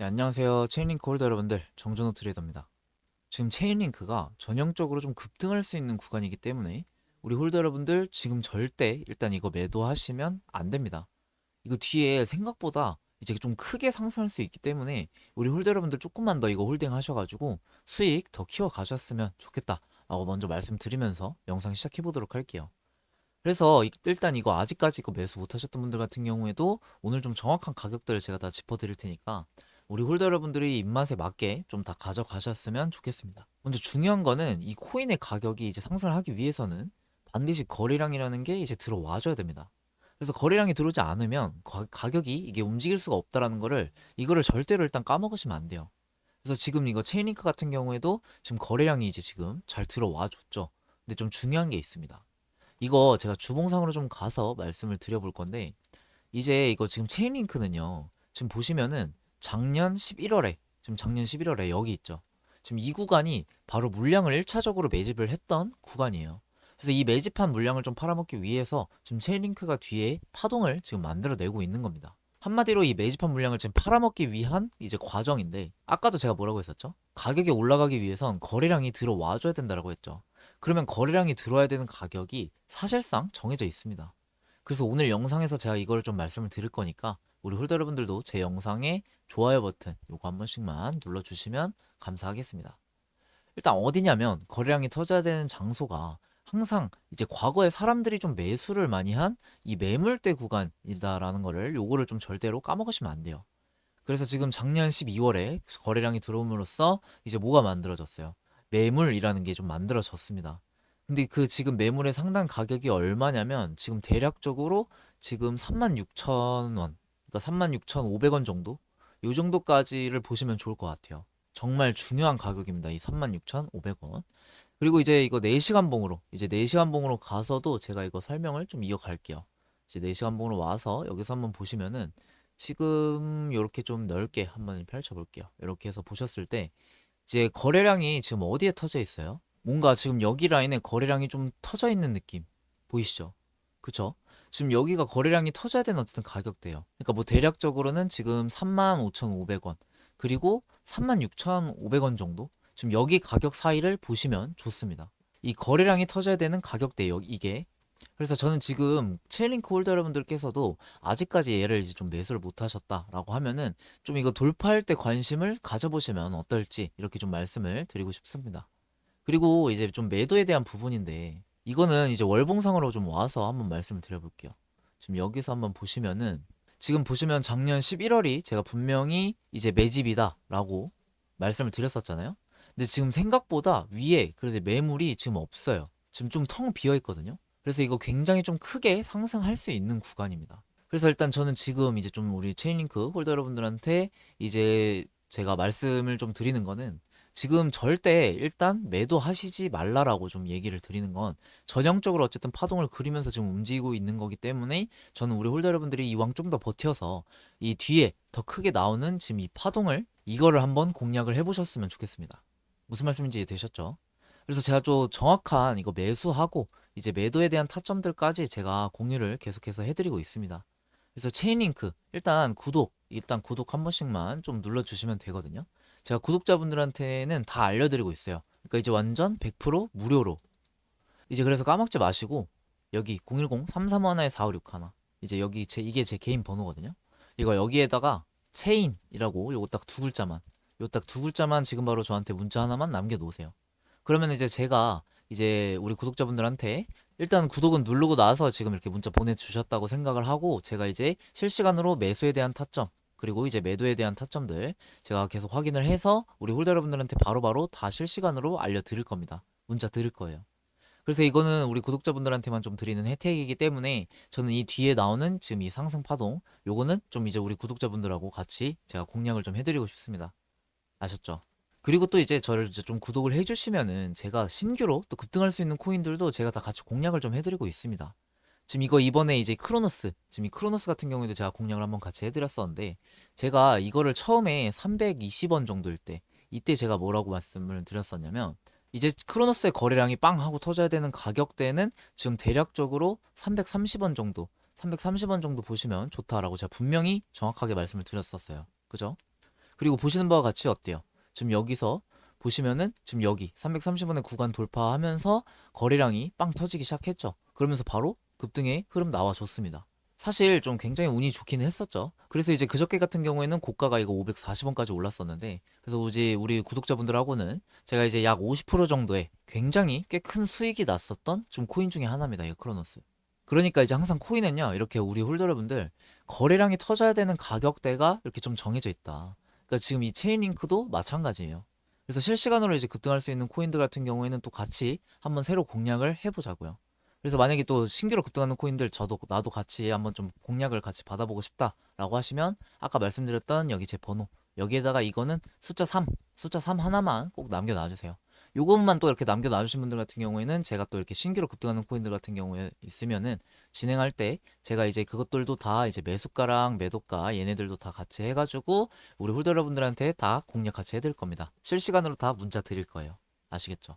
네, 안녕하세요. 체인링크 홀더 여러분들, 정준호 트레이더입니다. 지금 체인링크가 전형적으로 좀 급등할 수 있는 구간이기 때문에 우리 홀더 여러분들 지금 절대 일단 이거 매도하시면 안 됩니다. 이거 뒤에 생각보다 이제 좀 크게 상승할 수 있기 때문에 우리 홀더 여러분들 조금만 더 이거 홀딩 하셔가지고 수익 더 키워 가셨으면 좋겠다. 라고 먼저 말씀드리면서 영상 시작해 보도록 할게요. 그래서 이- 일단 이거 아직까지 이거 매수 못 하셨던 분들 같은 경우에도 오늘 좀 정확한 가격들을 제가 다 짚어 드릴 테니까 우리 홀더 여러분들이 입맛에 맞게 좀 다 가져가셨으면 좋겠습니다. 먼저 중요한 거는 이 코인의 가격이 이제 상승을 하기 위해서는 반드시 거래량이라는 게 이제 들어와줘야 됩니다. 그래서 거래량이 들어오지 않으면 가, 가격이 이게 움직일 수가 없다라는 거를 이거를 절대로 일단 까먹으시면 안 돼요. 그래서 지금 이거 체인링크 같은 경우에도 지금 거래량이 이제 지금 잘 들어와 줬죠. 근데 좀 중요한 게 있습니다. 이거 제가 주봉상으로 좀 가서 말씀을 드려볼 건데 이제 이거 지금 체인링크는요. 지금 보시면은 작년 11월에 지금 작년 11월에 여기 있죠. 지금 이 구간이 바로 물량을 1차적으로 매집을 했던 구간이에요. 그래서 이 매집한 물량을 좀 팔아먹기 위해서 지금 체인링크가 뒤에 파동을 지금 만들어내고 있는 겁니다. 한마디로 이 매집한 물량을 지금 팔아먹기 위한 이제 과정인데 아까도 제가 뭐라고 했었죠? 가격이 올라가기 위해선 거래량이 들어와줘야 된다라고 했죠. 그러면 거래량이 들어와야 되는 가격이 사실상 정해져 있습니다. 그래서 오늘 영상에서 제가 이거를 좀 말씀을 드릴 거니까 우리 홀더 여러분들도 제 영상에 좋아요 버튼 요거 한 번씩만 눌러주시면 감사하겠습니다. 일단 어디냐면 거래량이 터져야 되는 장소가 항상 이제 과거에 사람들이 좀 매수를 많이 한 이 매물대 구간이다라는 거를 요거를 좀 절대로 까먹으시면 안 돼요. 그래서 지금 작년 12월에 거래량이 들어옴으로써 이제 뭐가 만들어졌어요? 매물이라는 게 좀 만들어졌습니다. 근데 그 지금 매물의 상당 가격이 얼마냐면 지금 대략적으로 지금 36,000원, 그러니까 36,500원 정도? 요 정도까지를 보시면 좋을 것 같아요. 정말 중요한 가격입니다. 이 36,500원. 그리고 이제 이거 4시간 봉으로, 이제 4시간 봉으로 가서도 제가 이거 설명을 좀 이어갈게요. 이제 4시간 봉으로 와서 여기서 한번 보시면은 지금 이렇게 좀 넓게 한번 펼쳐 볼게요. 이렇게 해서 보셨을 때 이제 거래량이 지금 어디에 터져 있어요? 뭔가 지금 여기 라인에 거래량이 좀 터져 있는 느낌 보이시죠? 그쵸? 지금 여기가 거래량이 터져야 되는 어쨌든 가격대예요. 그러니까 뭐 대략적으로는 지금 35,500원 그리고 36,500원 정도 지금 여기 가격 사이를 보시면 좋습니다. 이 거래량이 터져야 되는 가격대예요. 이게 그래서 저는 지금 체인링크 홀더 여러분들께서도 아직까지 얘를 이제 좀 매수를 못 하셨다라고 하면은 좀 이거 돌파할 때 관심을 가져보시면 어떨지 이렇게 좀 말씀을 드리고 싶습니다. 그리고 이제 좀 매도에 대한 부분인데 이거는 이제 월봉상으로 좀 와서 한번 말씀을 드려볼게요. 지금 여기서 한번 보시면은 지금 보시면 작년 11월이 제가 분명히 이제 매집이다라고 말씀을 드렸었잖아요. 근데 지금 생각보다 위에 그래도 매물이 지금 없어요. 지금 좀 텅 비어 있거든요. 그래서 이거 굉장히 좀 크게 상승할 수 있는 구간입니다. 그래서 일단 저는 지금 이제 좀 우리 체인링크 홀더 여러분들한테 이제 제가 말씀을 좀 드리는 거는 지금 절대 일단 매도하시지 말라라고 좀 얘기를 드리는 건 전형적으로 어쨌든 파동을 그리면서 지금 움직이고 있는 거기 때문에 저는 우리 홀더 여러분들이 이왕 좀 더 버텨서 이 뒤에 더 크게 나오는 지금 이 파동을 이거를 한번 공략을 해보셨으면 좋겠습니다. 무슨 말씀인지 이해되셨죠? 그래서 제가 좀 정확한 이거 매수하고 이제 매도에 대한 타점들까지 제가 공유를 계속해서 해드리고 있습니다. 그래서 체인링크 일단 구독 일단 구독 한 번씩만 좀 눌러주시면 되거든요. 제가 구독자분들한테는 다 알려드리고 있어요. 그러니까 이제 완전 100% 무료로. 이제 그래서 까먹지 마시고 여기 010-331-4561 이제 여기 제 이게 제 개인 번호거든요. 이거 여기에다가 체인이라고 요거 딱 두 글자만 요 딱 두 글자만 지금 바로 저한테 문자 하나만 남겨 놓으세요. 그러면 이제 제가 이제 우리 구독자분들한테 일단 구독은 누르고 나서 지금 이렇게 문자 보내주셨다고 생각을 하고 제가 이제 실시간으로 매수에 대한 타점 그리고 이제 매도에 대한 타점들 제가 계속 확인을 해서 우리 홀더 여러분들한테 바로바로 다 실시간으로 알려드릴 겁니다. 문자 드릴 거예요. 그래서 이거는 우리 구독자분들한테만 좀 드리는 혜택이기 때문에 저는 이 뒤에 나오는 지금 이 상승 파동 요거는 좀 이제 우리 구독자분들하고 같이 제가 공략을 좀 해드리고 싶습니다. 아셨죠? 그리고 또 이제 저를 이제 좀 구독을 해주시면은 제가 신규로 또 급등할 수 있는 코인들도 제가 다 같이 공략을 좀 해드리고 있습니다. 지금 이거 이번에 이제 크로노스, 지금 이 크로노스 같은 경우에도 제가 공략을 한번 같이 해드렸었는데 제가 이거를 처음에 320원 정도일 때 이때 제가 뭐라고 말씀을 드렸었냐면 이제 크로노스의 거래량이 빵 하고 터져야 되는 가격대는 지금 대략적으로 330원 정도, 330원 정도 보시면 좋다라고 제가 분명히 정확하게 말씀을 드렸었어요. 그죠? 그리고 보시는 바와 같이 어때요? 지금 여기서 보시면은 지금 여기 330원의 구간 돌파하면서 거래량이 빵 터지기 시작했죠. 그러면서 바로 급등의 흐름 나와줬습니다. 사실 좀 굉장히 운이 좋기는 했었죠. 그래서 이제 그저께 같은 경우에는 고가가 이거 540원까지 올랐었는데 그래서 이제 우리 구독자분들하고는 제가 이제 약 50% 정도의 굉장히 꽤 큰 수익이 났었던 좀 코인 중에 하나입니다. 이 크로노스. 그러니까 이제 항상 코인은요 이렇게 우리 홀더 여러분들 거래량이 터져야 되는 가격대가 이렇게 좀 정해져 있다. 그러니까 지금 이 체인링크도 마찬가지예요. 그래서 실시간으로 이제 급등할 수 있는 코인들 같은 경우에는 또 같이 한번 새로 공략을 해보자고요. 그래서 만약에 또 신규로 급등하는 코인들 저도 나도 같이 한번 좀 공략을 같이 받아보고 싶다라고 하시면 아까 말씀드렸던 여기 제 번호 여기에다가 이거는 숫자 3 숫자 3 하나만 꼭 남겨놔 주세요. 요것만 또 이렇게 남겨놔 주신 분들 같은 경우에는 제가 또 이렇게 신규로 급등하는 코인들 같은 경우에 있으면은 진행할 때 제가 이제 그것들도 다 이제 매수가랑 매도가 얘네들도 다 같이 해가지고 우리 홀더 여러분들한테 다 공략 같이 해드릴 겁니다. 실시간으로 다 문자 드릴 거예요. 아시겠죠?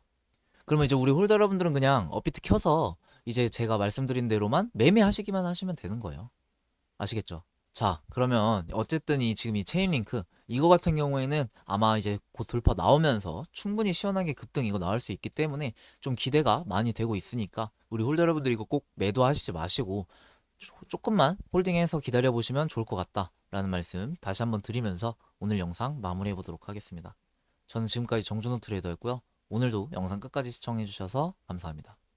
그러면 이제 우리 홀더 여러분들은 그냥 업비트 켜서 이제 제가 말씀드린 대로만 매매하시기만 하시면 되는 거예요. 아시겠죠? 자, 그러면 어쨌든 이 지금 이 체인링크 이거 같은 경우에는 아마 이제 곧 돌파 나오면서 충분히 시원하게 급등 이거 나올 수 있기 때문에 좀 기대가 많이 되고 있으니까 우리 홀더 여러분들 이거 꼭 매도하시지 마시고 조- 조금만 홀딩해서 기다려 보시면 좋을 것 같다라는 말씀 다시 한번 드리면서 오늘 영상 마무리해 보도록 하겠습니다. 저는 지금까지 정준호 트레이더였고요. 오늘도 영상 끝까지 시청해 주셔서 감사합니다.